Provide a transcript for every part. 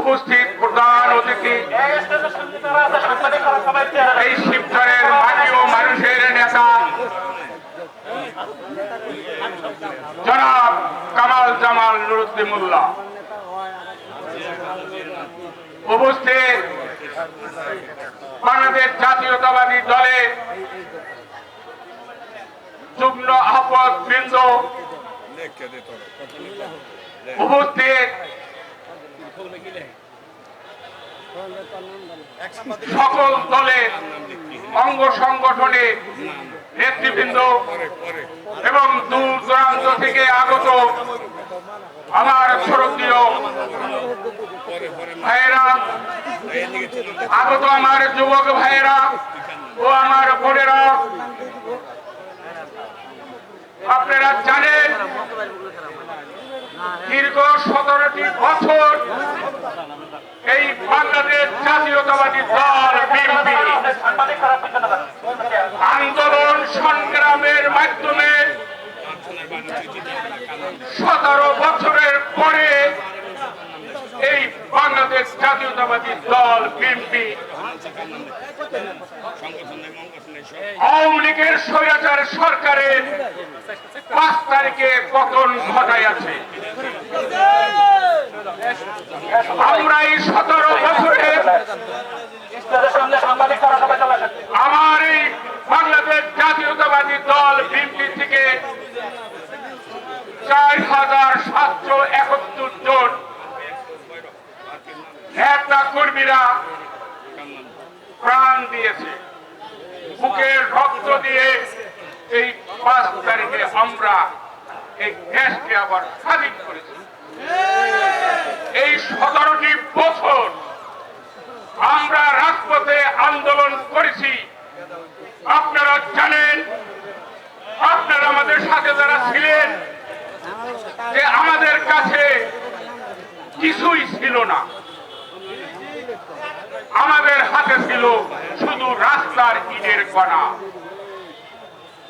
উপস্থিত প্রধান অতিথি, এই শিবচরের মাটি ও মানুষের নেতা, জনাব কামাল জামাল নুরুদ্দিন মোল্লা উপস্থিত বাংলাদেশ জাতীয়তাবাদী দলের যুগ্ম আহ্বায়ক বৃন্দ। উপস্থিত সকল দলের অঙ্গ সংগঠনে নেতৃবৃন্দ এবং দূর দূরান্ত থেকে আগত আমার শ্রদ্ধীয় ভাইয়েরা, আগত আমার যুবক ভাইয়েরা ও আমার বোনেরা, আপনারা জানেন দীর্ঘ সতেরোটি বছর এই বাংলাদেশ আন্দোলন সংগ্রামের মাধ্যমে সতেরো বছরের পরে এই বাংলাদেশ জাতীয়তাবাদী দল বিএনপি আওয়ামী লীগের স্বৈরাচার সরকারের পাঁচ তারিখে পতন ঘটাই আছে। আমরা এই সতেরো বছরে আমার এই বাংলাদেশ জাতীয়তাবাদী দল বিএনপি থেকে চার হাজার সাতশো একাত্তর জন নেতা কর্মীরা প্রাণ দিয়েছে। বুকের রক্ত দিয়ে এই পাঁচ তারিখে আমরা এই দেশকে আবার স্বাধীন করেছি এই সতেরোটি বছর আমরা রাজপথে আন্দোলন করেছি। আপনারা জানেন, আপনারা আমাদের সাথে যারা ছিলেন, যে আমাদের কাছে কিছুই ছিল না। আমাদের হাতে ছিল শুধু রাস্তার ইটের কণা।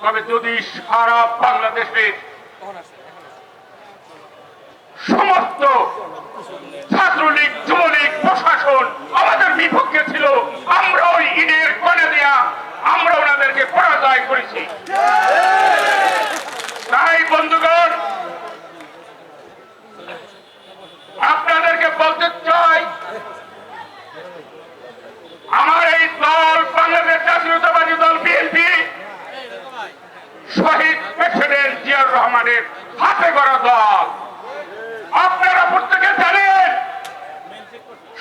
তবে যদি সারা বাংলাদেশে সমস্ত ছাত্রলীগ, যুবলীগ প্রশাসন আমাদের বিপক্ষে ছিল আমরা ওই ইটের কণা দিয়া আমরা ওনাদেরকে পরাজয় করেছি তাই বন্ধুগণ আপনাদেরকে বলতে চাই আমার এই দল বাংলাদেশ জাতীয়তাবাদী দল বিএনপি শহীদ প্রেসিডেন্ট জিয়াউর রহমানের হাতে গড়া দল আপনারা প্রত্যেকে জানেন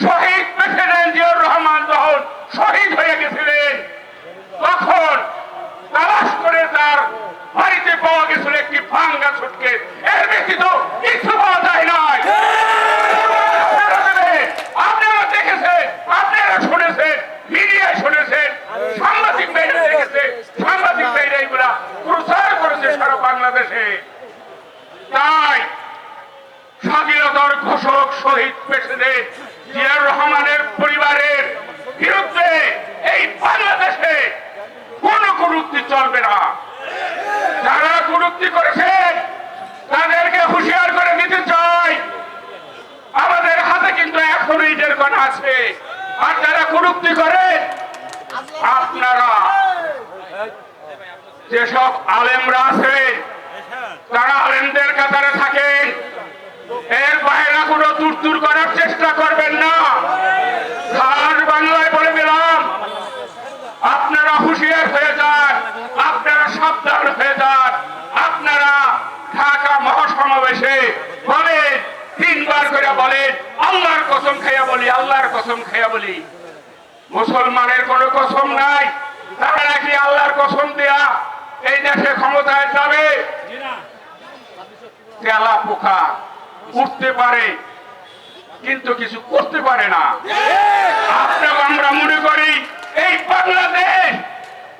শহীদ প্রেসিডেন্ট জিয়াউর রহমান যখন শহীদ হয়ে গেছিলেন তখন তালাশ করে তার বাড়িতে পাওয়া গেছিল একটি ভাঙ্গা ছুটকে। এর বেশি তো কিছু পাওয়া যায় নাই। আপনারা দেখেছেন আপনারা শুনেছেন মিডিয়ায় শুনেছেন সাংবাদিক দেখেছে সাংবাদিক এগুলা প্রচার করেছে সারা বাংলাদেশে। তাই স্বাধীনতার ঘোষক শহীদ প্রেসিডেন্ট জিয়াউর রহমানের পরিবারের বিরুদ্ধে এই বাংলাদেশে কোন কুরুক্তি চলবে না। যারা কুরুক্তি করেছেন, তাদেরকে হুঁশিয়ার করে দিতে চাই। আমাদের হাতে কিন্তু এখনও ইটের কণা আছে। আর যারা কুরুক্তি করেন, আপনারা যেসব আলেমরা আছে, তারা আলেমদের কাতারে থাকেন। এর বাইরে কোনো দূর দূর করার চেষ্টা করবেন না। খান বাংলায় বলে দিলাম, আপনারা হুঁশিয়ার হয়ে যান, আপনারা সাবধান হয়ে যান। মহাসমাবেশে বলেন তিনবার করে বলেন আল্লাহর কসম খাইয়া বলি, আল্লাহর কসম খাইয়া বলি। মুসলমানের কোনো কসম নাই, তারা নাকি আল্লাহর কসম দেয়া এই দেশে ক্ষমতায় যাবে? তেলা পোকা উঠতে পারে, কিন্তু কিছু করতে পারে না। আপনাকে আমরা মনে করি, এই বাংলাদেশ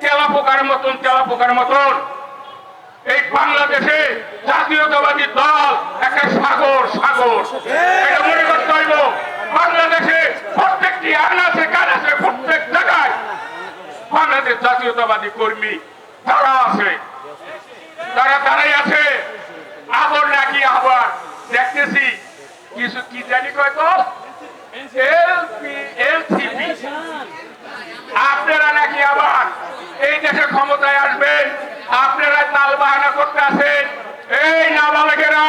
তেলা পোকার মতন, তেলা পোকার মতন। এই বাংলাদেশে জাতীয়তাবাদী দল একটা সাগর সাগর। এটা মনে করতে হইব, বাংলাদেশে প্রত্যেকটি আনাচে কানাচে প্রত্যেক জায়গায় বাংলাদেশ জাতীয়তাবাদী কর্মী তারা আছে। তারা তারাই আছে। আবার নাকি আবার দেখতেছি, কিছু কি জানি কয় তো? আপনারা নাকি আবার এই দেশে ক্ষমতায় আসবেন আপনারা তাল বাহানা করতে আছেন এই নাবালকেরা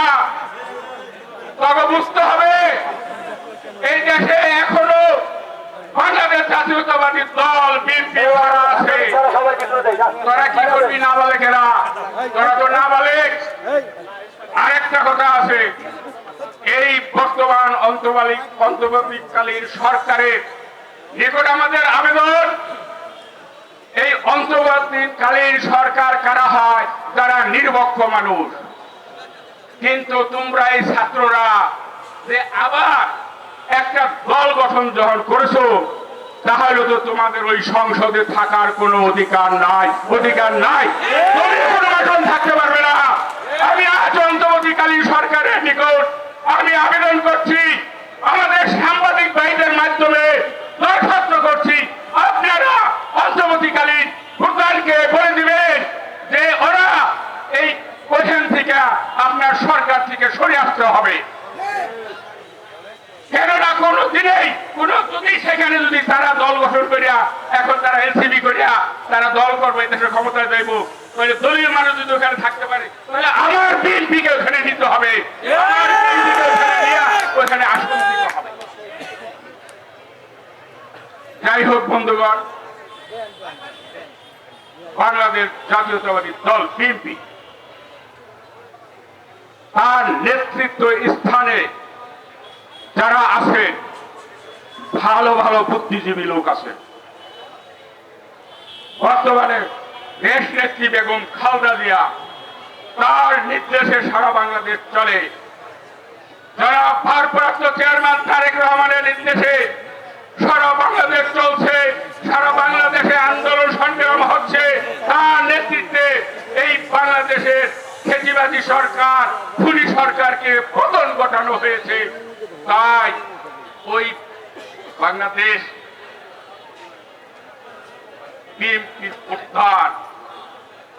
তবে বুঝতে হবে এই দেশে এখনও বাংলাদেশ জাতীয়তাবাদী দল, বিএনপি আছে। তোরা কি করবি নাবালেকেরা তোরা তো নাবালেক। আরেকটা কথা আছে। এই বর্তমান অন্তর্বালিক অন্তর্বর্তীকালীন সরকারের নিকট আমাদের আবেদন, এই অন্তর্বর্তীকালীন সরকার কারা হয়? যারা নির্বক্ষ মানুষ। কিন্তু তোমরা এই ছাত্ররা যে আবার একটা দল গঠন যখন করেছ তাহলে তো তোমাদের ওই সংসদে থাকার কোনো অধিকার নাই। অধিকার নাই? কোনো থাকতে পারবে না। আমি আজ অন্তর্বর্তীকালীন সরকারের নিকট আমি আবেদন করছি আমাদের সাংবাদিক ভাইদের মাধ্যমে দরখাস্ত করছি আপনারা অন্তর্বর্তীকালীন ভুটানকে বলে দিবেন যে ওরা এই ওখান থেকে আপনার সরকার থেকে সরে আসতে হবে কেননা কোনো দিনেই কোনো যদি সেখানে যদি তারা দল করিয়া, এখন তারা এলসিবি করিয়া তারা দল করবে দেশের ক্ষমতায় যাইব। দলীয় মানুষ যদি ওখানে থাকতে পারে, তাহলে আমার বিএনপিকে ওখানে নিতে হবে। ওখানে হবে। যাই হোক, বন্ধুগণ, বাংলাদেশ জাতীয়তাবাদী দল, বিএনপি, তার নেতৃত্ব স্থানে যারা আছে ভালো ভালো বুদ্ধিজীবী লোক আছে। বর্তমানে দেশ নেত্রী বেগম খালদা জিয়া, তার নির্দেশে সারা বাংলাদেশ চলে। যারা ভারপ্রাপ্ত চেয়ারম্যান তারেক রহমানের নির্দেশে সারা বাংলাদেশ চলছে, সারা বাংলাদেশে আন্দোলন সংগ্রাম হচ্ছে। তার নেতৃত্বে এই বাংলাদেশের খেতিবাদী সরকার, খুনি সরকারকে পতন ঘটানো হয়েছে। তাই ওই বাংলাদেশ বিএনপির উত্থান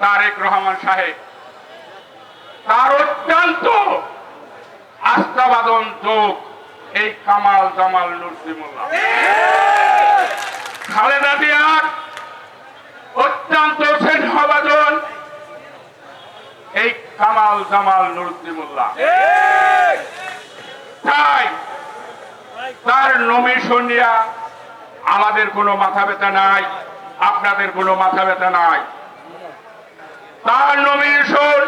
তারেক রহমান সাহেব। তার অত্যন্ত আস্থাবাদন যোগ এই কামাল জামাল নুরসিমুল্লাহ খালেদা জিয়ার অত্যন্ত স্নেহবাদন এই কামাল জামাল নুরুদ্দিমুল্লাহ তাই তার নমিশন নিয়া আমাদের কোনো মাথা ব্যথা নাই, আপনাদের কোনো মাথা ব্যথা নাই। তার নমিনেশন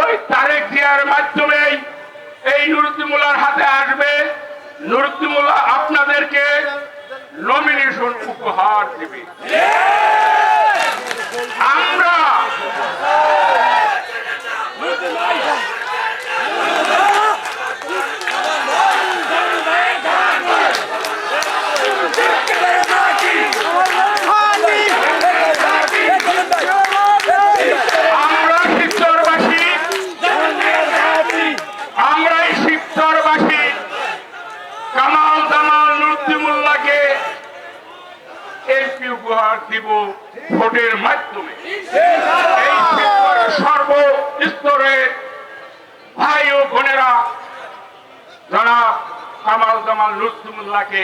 ওই তারেক জিয়ার মাধ্যমেই এই নুরুদ্দিমুল্লার হাতে আসবে। নুরুদ্দিমুল্লাহ আপনাদেরকে নমিনেশন উপহার দেবে। আমরা শিবচরবাসী আমরা এই শিবচরবাসী কামাল দামাল এই দামাল লুৎফুল্লাহকে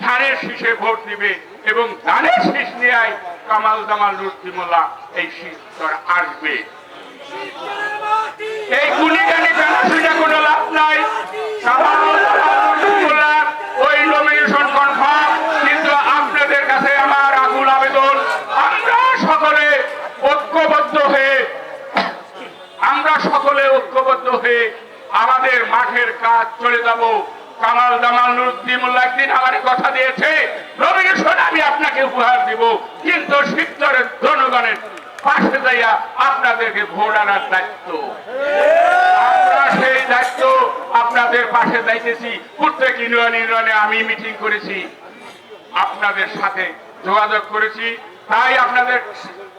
ধানের শীষে ভোট দিবে এবং ধানের শীষ নিয়ে কামাল দামাল লুৎফুল্লাহ এই শিবচর আসবে। এই গুলিগানি পেনাশিটা কোনো লাভ নাই। কামাল দামাল লুৎফুল্লাহ ওই নমিনেশন কনফার্ম কিন্তু আপনাদের কাছে আমার আকুল আবেদন আমরা সকলে ঐক্যবদ্ধ হয়ে আমরা সকলে ঐক্যবদ্ধ আমাদের মাঠের কাজ চলে যাব। কামাল দামাল নুরুদ্দিমুল্লাহ একদিন আমার কথা দিয়েছে নমিনেশন আমি আপনাকে উপহার দিব। কিন্তু শিবচরের জনগণের পাশে যাইয়া আপনাদেরকে ভোট আনার দায়িত্ব। সেই দায়িত্ব আপনাদের পাশে যাইতেছি। প্রত্যেক ইউনিয়ন ইউনিয়নে আমি মিটিং করেছি, আপনাদের সাথে যোগাযোগ করেছি। তাই আপনাদের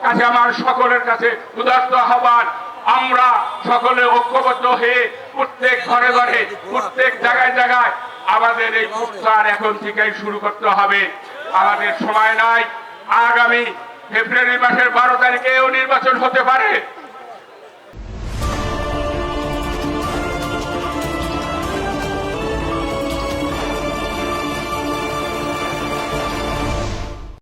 কাছে আমার সকলের কাছে উদার্ত আহ্বান। আমরা সকলে ঐক্যবদ্ধ হয়ে প্রত্যেক ঘরে ঘরে, প্রত্যেক জায়গায় জায়গায় আমাদের এই প্রচার এখন থেকেই শুরু করতে হবে। আমাদের সময় নাই। আগামী ফেব্রুয়ারি মাসের বারো তারিখেও নির্বাচন হতে পারে।